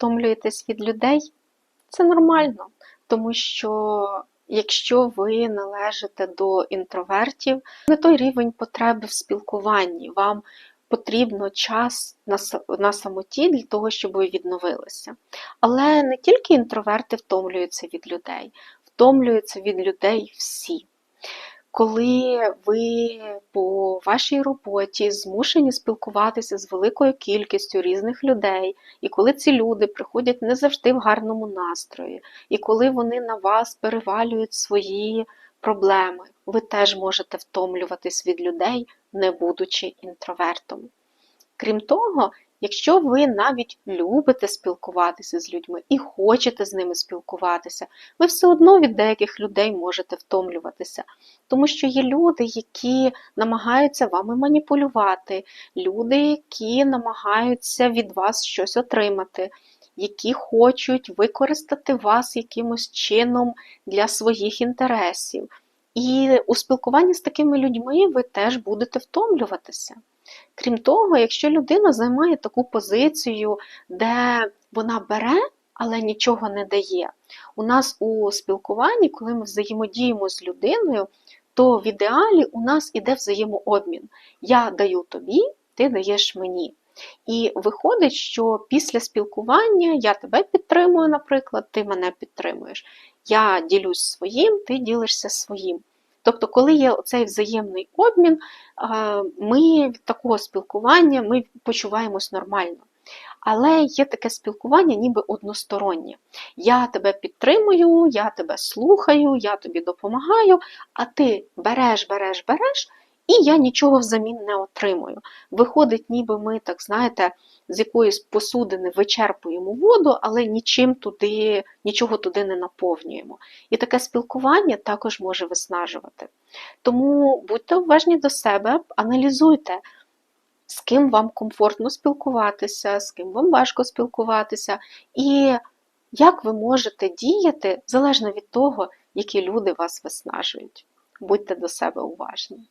втомлюєтесь від людей, це нормально, тому що якщо ви належите до інтровертів, не той рівень потреби в спілкуванні, вам потрібно час на, самоті для того, щоб ви відновилися. Але не тільки інтроверти втомлюються від людей, втомлюються від людей всі. Коли ви по вашій роботі змушені спілкуватися з великою кількістю різних людей, і коли ці люди приходять не завжди в гарному настрої, і коли вони на вас перевалюють свої проблеми, ви теж можете втомлюватись від людей, не будучи інтровертом. Крім того, якщо ви навіть любите спілкуватися з людьми і хочете з ними спілкуватися, ви все одно від деяких людей можете втомлюватися, тому що є люди, які намагаються вами маніпулювати, люди, які намагаються від вас щось отримати, які хочуть використати вас якимось чином для своїх інтересів. І у спілкуванні з такими людьми ви теж будете втомлюватися. Крім того, якщо людина займає таку позицію, де вона бере, але нічого не дає. У нас у спілкуванні, коли ми взаємодіємо з людиною, то в ідеалі у нас іде взаємообмін. Я даю тобі, ти даєш мені. І виходить, що після спілкування я тебе підтримую, наприклад, ти мене підтримуєш. Я ділюсь своїм, ти ділишся своїм. Тобто, коли є цей взаємний обмін, ми від такого спілкування ми почуваємось нормально. Але є таке спілкування, ніби одностороннє. Я тебе підтримую, я тебе слухаю, я тобі допомагаю, а ти береш, береш, береш, і я нічого взамін не отримую. Виходить, ніби ми, так знаєте, з якоїсь посудини вичерпуємо воду, але нічим туди, нічого туди не наповнюємо. І таке спілкування також може виснажувати. Тому будьте уважні до себе, аналізуйте, з ким вам комфортно спілкуватися, з ким вам важко спілкуватися, і як ви можете діяти залежно від того, які люди вас виснажують. Будьте до себе уважні.